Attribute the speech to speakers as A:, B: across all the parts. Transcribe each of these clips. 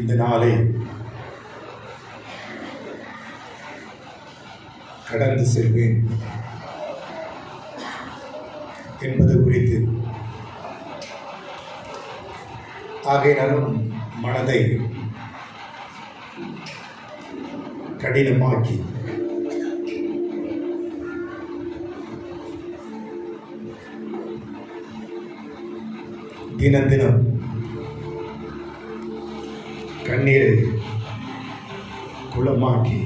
A: இந்த நாளை கடந்து செல்வேன் என்பது குறித்து ஆகையினாலும் மனதை கடினமாக்கி தினம் தினம் கண்ணீரை குளமாக்கி.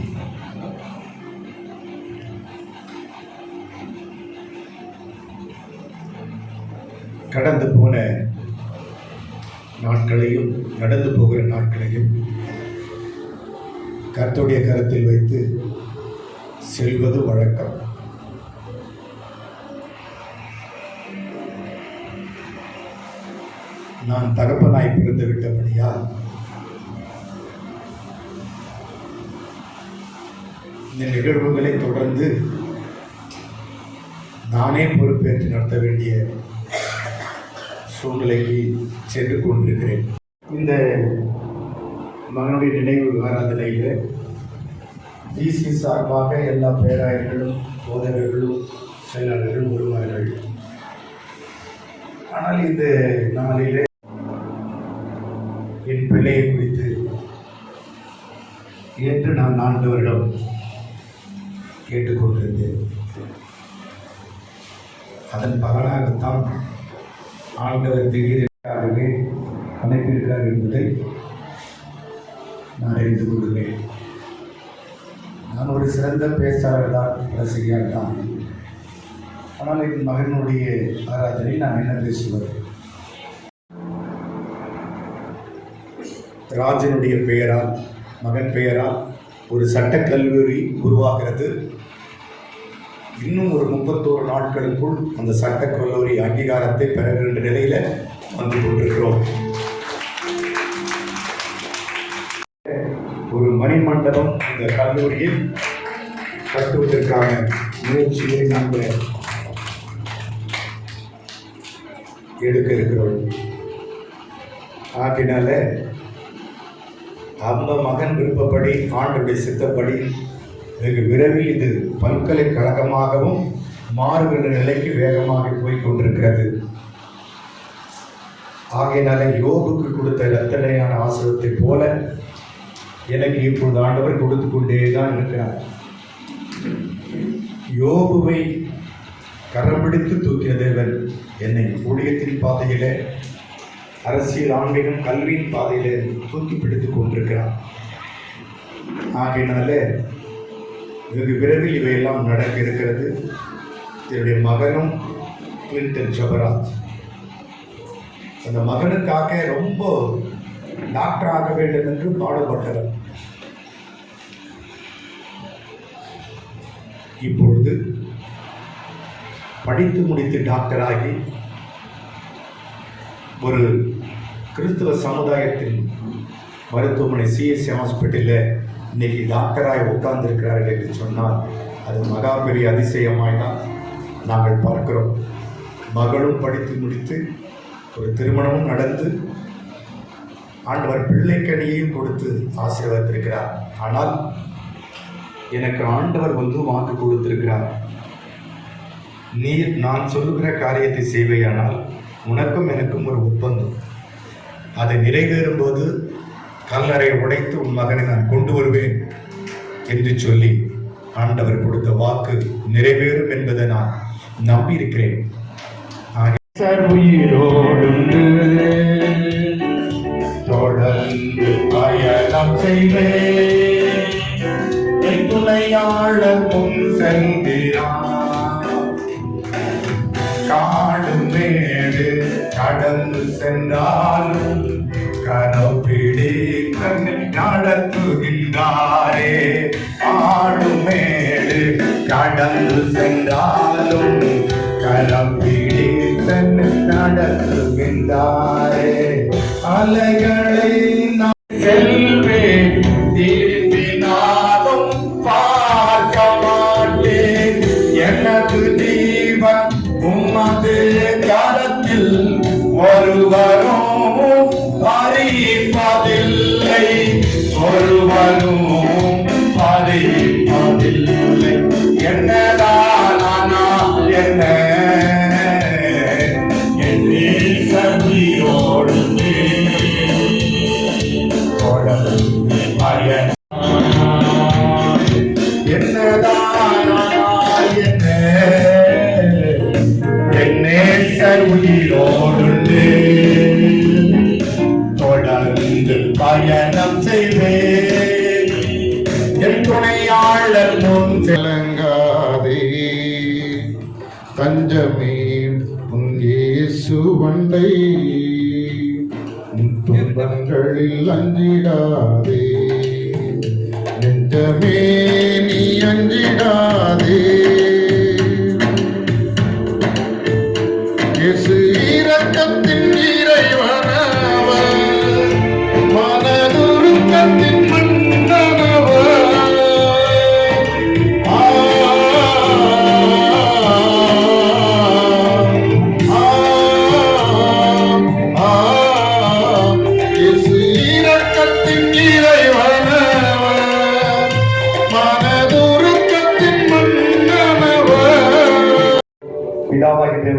A: கடந்து போன நாட்களையும் நடந்து போகிற நாட்களையும் கருத்துடைய கருத்தில் வைத்து செல்வது வழக்கம். நான் தகப்பனாய் பிறந்து விட்டபடியால் இந்த நிகழ்வுகளை தொடர்ந்து நானே பொறுப்பேற்று நடத்த வேண்டிய சூழ்நிலைக்கு சென்று கொண்டிருக்கிறேன். இந்த மகனுடைய நினைவு ஆராதனையில் டிசி சார்பாக எல்லா பேராயர்களும் போதகர்களும் செயலாளர்களும் வருவார்கள். ஆனால் இந்த நாளில் என் பிள்ளையை குறித்து என்று நான் ஆண்டவரிடம் கேட்டுக்கொண்டிருந்தேன். அதன் பலனாகத்தான் ஆண்டவர் திடீரென்றாகவே அனுப்பியிருக்கார் என்பதை நான் அறிந்து கொள்கிறேன். நான் ஒரு சிறந்த பேச்சாளர் தான் ரசிகர் தான். ஆனால் என் மகனுடைய ஆராதனை நான் என்ன பேசுவது? ராஜனுடைய பெயரால் மகன் பெயரால் ஒரு சட்டக் கல்லூரி உருவாகிறது. இன்னும் ஒரு முப்பத்தோரு நாட்களுக்குள் அந்த சட்டக்கல்லூரி அங்கீகாரத்தை பெற வேண்டிய நிலையில வந்து கொண்டிருக்கிறோம். ஒரு மணிமண்டபம் இந்த கல்லூரியில் கட்டுவதற்கான முயற்சியை நாங்கள் எடுக்க இருக்கிறோம். ஆகினால அந்த மகன் விருப்பப்படி ஆண்டுடைய சித்தப்படி வெகு விரைவில் இது பல்கலைக்கழகமாகவும் மாறுகின்ற நிலைக்கு வேகமாக போய் கொண்டிருக்கிறது. ஆகையினால யோகுக்கு கொடுத்த ரத்தனையான ஆசிரியத்தை போல எனக்கு இப்பொழுது ஆண்டவர் கொடுத்து கொண்டே தான் இருக்கிறார். யோகுவை கரம் பிடித்து தூக்கிய தேவன் என்னை ஊழியத்தின் பாதையிலே அரசியல் ஆன்மீகம் கல்வியின் பாதையில் தூக்கி பிடித்து கொண்டிருக்கிறார். ஆகையினால வெகு விரைவில் இவையெல்லாம் நடக்க இருக்கிறது. என்னுடைய மகனும் கிளின்டன் ஜபராஜ். அந்த மகனுக்காக ரொம்ப டாக்டர் ஆக வேண்டும் என்று பாடுபட்டவர். இப்பொழுது படித்து முடித்து டாக்டராகி ஒரு கிறிஸ்துவ சமுதாயத்தின் மருத்துவமனை சிஎஸ்சி ஹாஸ்பிட்டலில் இன்னைக்கு டாக்டராக உட்கார்ந்துருக்கிறார்கள் என்று சொன்னால் அது மகா பெரிய அதிசயமாய் தான் நாங்கள் பார்க்கிறோம். மகளும் படித்து முடித்து ஒரு திருமணமும் நடந்து ஆண்டவர் பிள்ளைக்கனியையும் கொடுத்து ஆசீர்வதித்திருக்கிறார். ஆனால் எனக்கு ஆண்டவர் வந்து வாக்கு கொடுத்திருக்கிறார். நீ நான் சொல்லுகிற காரியத்தை செய்வையானால் உனக்கும் எனக்கும் ஒரு ஒப்பந்தம். அதை நிறைவேறும் போது கல்லறை உடைத்து உன் மகனை நான் கொண்டு வருவேன் என்று சொல்லி ஆண்டவர் கொடுத்த வாக்கு நிறைவேறும் என்பதை நான் நம்பியிருக்கிறேன். தொடர்ந்து பயணம் செய்வேன். என் துணையாளர் முன் சென்றான் சென்றாலும் கனப்பிடி கண்ணை நடத்துகின்றாரே. ஆடு மேடு கடந்து சென்றாலும் கனப்பிடி தன்னை நடத்துகின்றாரே. அலைகளை நான் செல்வேன் கலங்காதே தஞ்சமே உன் துன்பங்களில் அஞ்சிடாதே. நெஞ்சமே நீ அஞ்சிடாதே.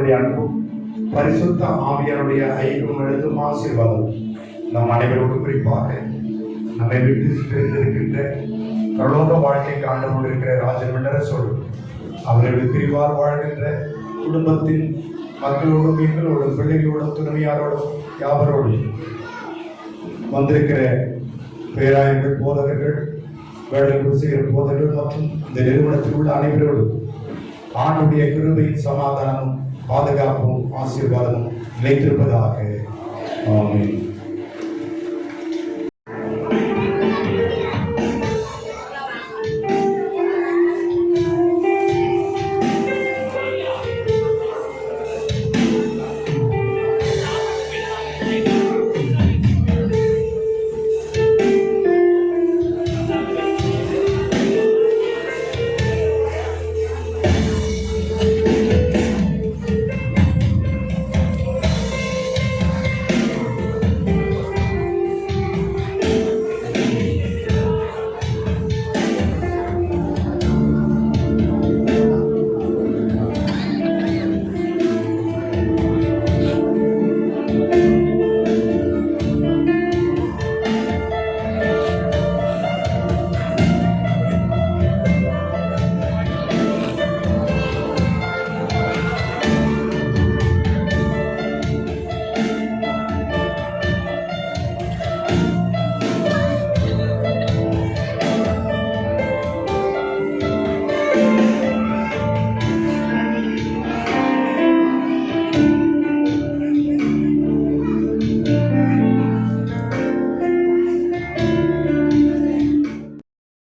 B: பிதாவாகிய அன்பும் பரிசுத்த ஆவியாருடைய ஐக்கும் எழுதும் ஆசீர்வாதம் நம் அனைவரோடும் குறிப்பாக. நம்மை விட்டு பிரிந்திருக்கின்ற பரலோக வாழ்க்கை காண்டு கொண்டிருக்கிற ராஜன் சொல் அவர்களுடைய பிரிவார் வாழ்கின்ற குடும்பத்தின் மக்களோடும் எங்களோடும் பிள்ளைகளோடும் துணைவியாரோடும் யாவரோடும் வந்திருக்கிற பேராயர்கள் போதகர்கள் வேலை செய்கிற போதகர்கள் மற்றும் இந்த நிறுவனத்தில் உள்ள அனைவரோடும் ஆண்டுடைய கிருபையின் சமாதானமும் பாதுகாப்பும் ஆசீர்வாதமும் நிலைத்திருப்பதாக. ஆமீன்.